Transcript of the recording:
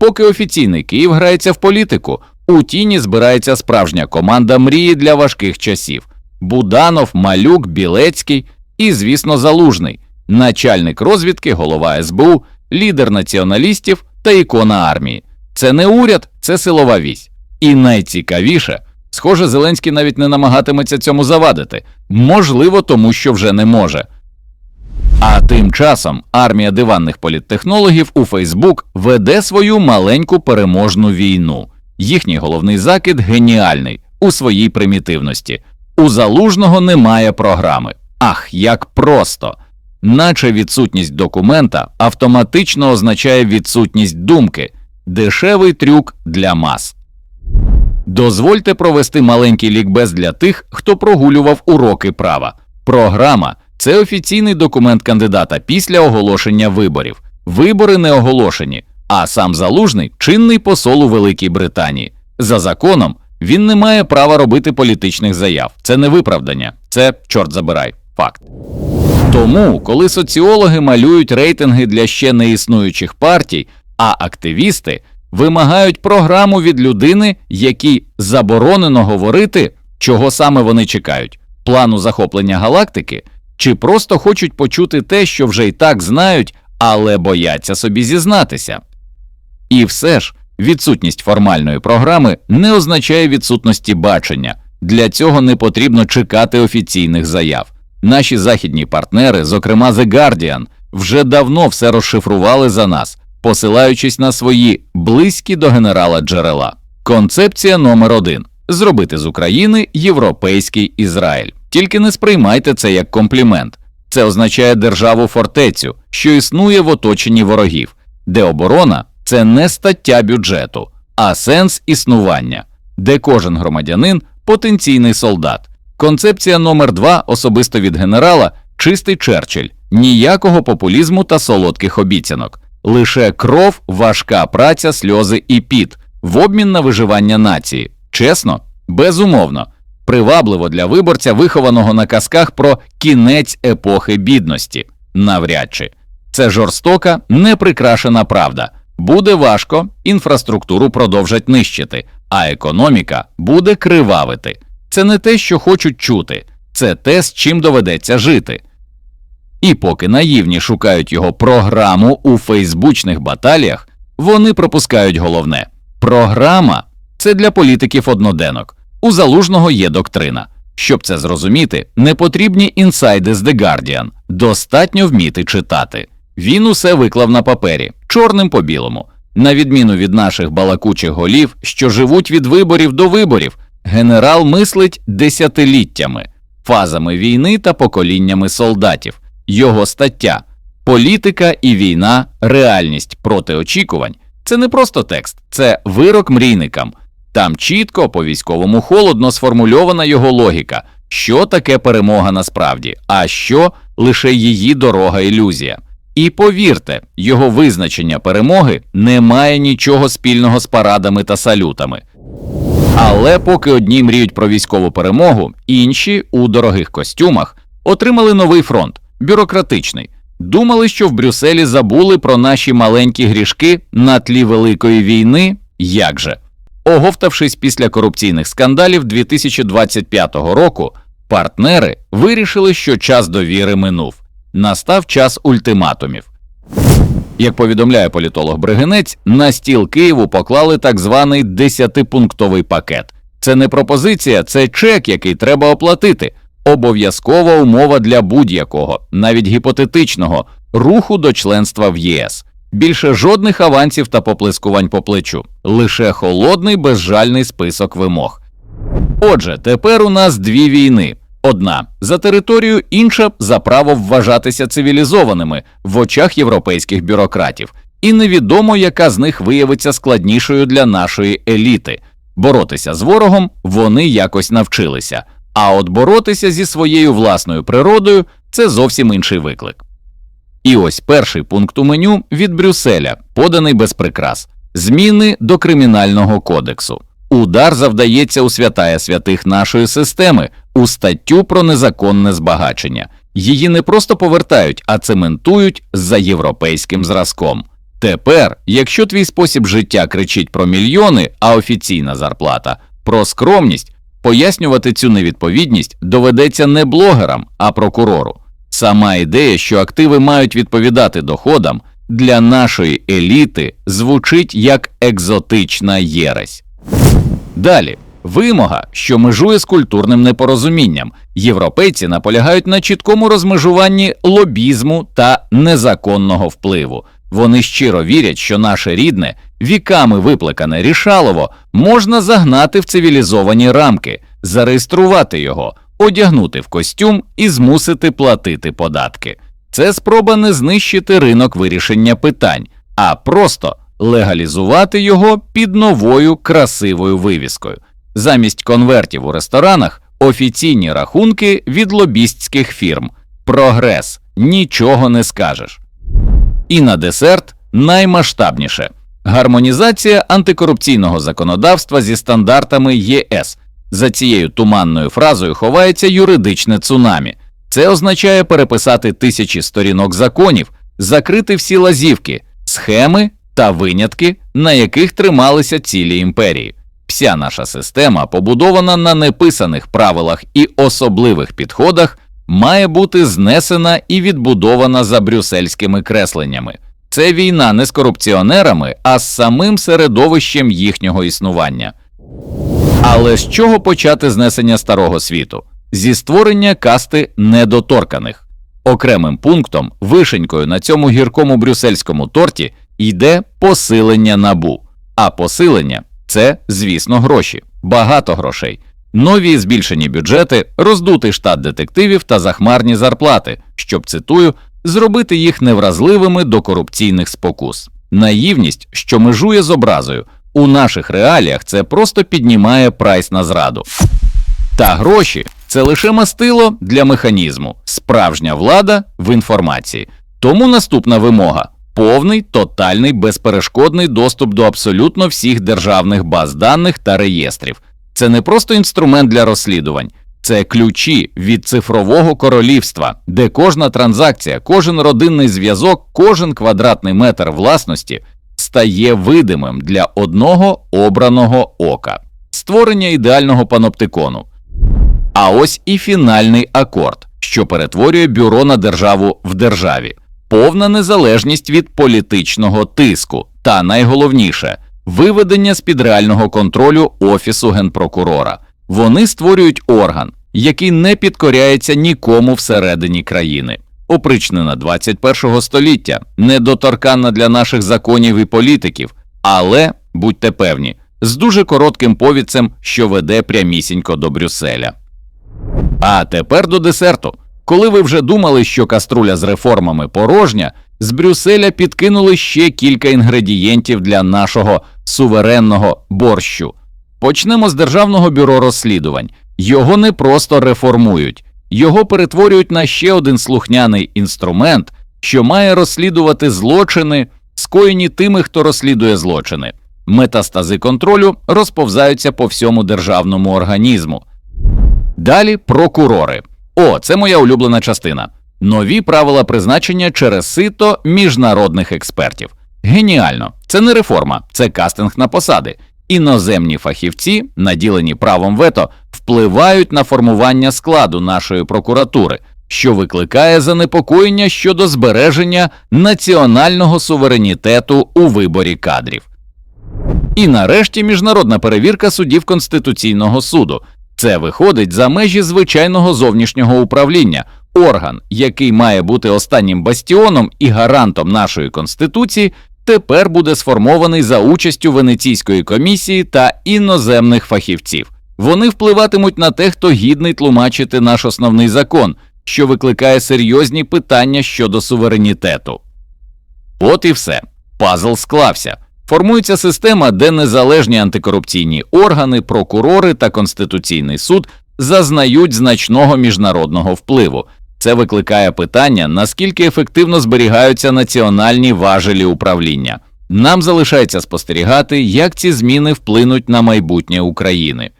Поки офіційний Київ грається в політику, у тіні збирається справжня команда мрії для важких часів: Буданов, Малюк, Білецький і, звісно, Залужний, начальник розвідки, голова СБУ, лідер націоналістів та ікона армії. Це не уряд, це силова вісь. І найцікавіше, схоже, Зеленський навіть не намагатиметься цьому завадити, можливо, тому що вже не може. А тим часом армія диванних політтехнологів у Фейсбук веде свою маленьку переможну війну. Їхній головний закид геніальний у своїй примітивності. У залужного немає програми. Ах, як просто! Наче відсутність документа автоматично означає відсутність думки, дешевий трюк для мас. Дозвольте провести маленький лікбез для тих, хто прогулював уроки права. Програма це офіційний документ кандидата після оголошення виборів. Вибори не оголошені, а сам залужний чинний посол у Великій Британії. За законом він не має права робити політичних заяв. Це не виправдання, це чорт забирай, факт. Тому, коли соціологи малюють рейтинги для ще не існуючих партій, а активісти вимагають програму від людини, якій заборонено говорити, чого саме вони чекають, плану захоплення галактики, чи просто хочуть почути те, що вже й так знають, але бояться собі зізнатися. І все ж, відсутність формальної програми не означає відсутності бачення. Для цього не потрібно чекати офіційних заяв. Наші західні партнери, зокрема The Guardian, вже давно все розшифрували за нас, посилаючись на свої близькі до генерала джерела. Концепція номер один зробити з України європейський Ізраїль. Тільки не сприймайте це як комплімент. Це означає державу фортецю, що існує в оточенні ворогів, де оборона це не стаття бюджету, а сенс існування, де кожен громадянин потенційний солдат. Концепція номер два особисто від генерала чистий Черчилль, ніякого популізму та солодких обіцянок, лише кров, важка праця, сльози і піт в обмін на виживання нації. Чесно, безумовно, привабливо для виборця, вихованого на казках про кінець епохи бідності. Навряд чи це жорстока, неприкрашена правда. Буде важко, інфраструктуру продовжать нищити, а економіка буде кривавити. Це не те, що хочуть чути, це те, з чим доведеться жити. І поки наївні шукають його програму у фейсбучних баталіях, вони пропускають головне програма це для політиків одноденок. У залужного є доктрина. Щоб це зрозуміти, не потрібні інсайди з The Guardian, достатньо вміти читати. Він усе виклав на папері, чорним по білому. На відміну від наших балакучих голів, що живуть від виборів до виборів, генерал мислить десятиліттями, фазами війни та поколіннями солдатів. Його стаття Політика і війна, реальність проти очікувань це не просто текст, це вирок мрійникам. Там чітко по військовому холодно сформульована його логіка, що таке перемога насправді, а що лише її дорога ілюзія. І повірте, його визначення перемоги не має нічого спільного з парадами та салютами. Але поки одні мріють про військову перемогу, інші у дорогих костюмах отримали новий фронт бюрократичний. Думали, що в Брюсселі забули про наші маленькі грішки на тлі великої війни. Як же? Оговтавшись після корупційних скандалів 2025 року, партнери вирішили, що час довіри минув. Настав час ультиматумів. Як повідомляє політолог Бригинець, на стіл Києву поклали так званий десятипунктовий пакет. Це не пропозиція, це чек, який треба оплатити. Обов'язкова умова для будь-якого, навіть гіпотетичного, руху до членства в ЄС. Більше жодних авансів та поплескувань по плечу, лише холодний безжальний список вимог. Отже, тепер у нас дві війни: одна за територію, інша за право вважатися цивілізованими в очах європейських бюрократів, і невідомо, яка з них виявиться складнішою для нашої еліти. Боротися з ворогом вони якось навчилися, а от боротися зі своєю власною природою це зовсім інший виклик. І ось перший пункт у меню від Брюсселя, поданий без прикрас зміни до кримінального кодексу. Удар завдається у святая святих нашої системи у статтю про незаконне збагачення. Її не просто повертають, а цементують за європейським зразком. Тепер, якщо твій спосіб життя кричить про мільйони, а офіційна зарплата про скромність, пояснювати цю невідповідність доведеться не блогерам, а прокурору. Сама ідея, що активи мають відповідати доходам, для нашої еліти звучить як екзотична єресь. Далі. Вимога, що межує з культурним непорозумінням. Європейці наполягають на чіткому розмежуванні лобізму та незаконного впливу. Вони щиро вірять, що наше рідне, віками виплекане рішалово можна загнати в цивілізовані рамки, зареєструвати його, одягнути в костюм і змусити платити податки. Це спроба не знищити ринок вирішення питань, а просто легалізувати його під новою красивою вивіскою. Замість конвертів у ресторанах офіційні рахунки від лобістських фірм. Прогрес нічого не скажеш. І на десерт наймасштабніше гармонізація антикорупційного законодавства зі стандартами ЄС. За цією туманною фразою ховається юридичне цунамі. Це означає переписати тисячі сторінок законів, закрити всі лазівки, схеми та винятки, на яких трималися цілі імперії. Вся наша система, побудована на неписаних правилах і особливих підходах, має бути знесена і відбудована за брюссельськими кресленнями. Це війна не з корупціонерами, а з самим середовищем їхнього існування. Але з чого почати знесення старого світу? Зі створення касти недоторканих. Окремим пунктом, вишенькою на цьому гіркому брюссельському торті йде посилення набу. А посилення це, звісно, гроші, багато грошей, нові збільшені бюджети, роздутий штат детективів та захмарні зарплати, щоб цитую, зробити їх невразливими до корупційних спокус. Наївність, що межує з образою, у наших реаліях це просто піднімає прайс на зраду. Та гроші це лише мастило для механізму, справжня влада в інформації. Тому наступна вимога повний, тотальний, безперешкодний доступ до абсолютно всіх державних баз даних та реєстрів. Це не просто інструмент для розслідувань, це ключі від цифрового королівства, де кожна транзакція, кожен родинний зв'язок, кожен квадратний метр власності стає видимим для одного обраного ока, створення ідеального паноптикону. А ось і фінальний акорд, що перетворює бюро на державу в державі, повна незалежність від політичного тиску, та найголовніше виведення з під реального контролю Офісу генпрокурора. Вони створюють орган, який не підкоряється нікому всередині країни. Опричнена 21 століття, недоторканна для наших законів і політиків, але будьте певні, з дуже коротким повідцем, що веде прямісінько до Брюсселя. А тепер до десерту. Коли ви вже думали, що каструля з реформами порожня, з Брюсселя підкинули ще кілька інгредієнтів для нашого суверенного борщу. Почнемо з Державного бюро розслідувань. Його не просто реформують, його перетворюють на ще один слухняний інструмент, що має розслідувати злочини, скоєні тими, хто розслідує злочини. Метастази контролю розповзаються по всьому державному організму. Далі прокурори. О, це моя улюблена частина. Нові правила призначення через сито міжнародних експертів. Геніально! Це не реформа, це кастинг на посади. Іноземні фахівці, наділені правом вето, впливають на формування складу нашої прокуратури, що викликає занепокоєння щодо збереження національного суверенітету у виборі кадрів. І нарешті міжнародна перевірка суддів Конституційного суду. Це виходить за межі звичайного зовнішнього управління, орган, який має бути останнім бастіоном і гарантом нашої конституції, тепер буде сформований за участю Венеційської комісії та іноземних фахівців. Вони впливатимуть на те, хто гідний тлумачити наш основний закон, що викликає серйозні питання щодо суверенітету. От і все. Пазл склався. Формується система, де незалежні антикорупційні органи, прокурори та Конституційний суд зазнають значного міжнародного впливу. Це викликає питання, наскільки ефективно зберігаються національні важелі управління. Нам залишається спостерігати, як ці зміни вплинуть на майбутнє України.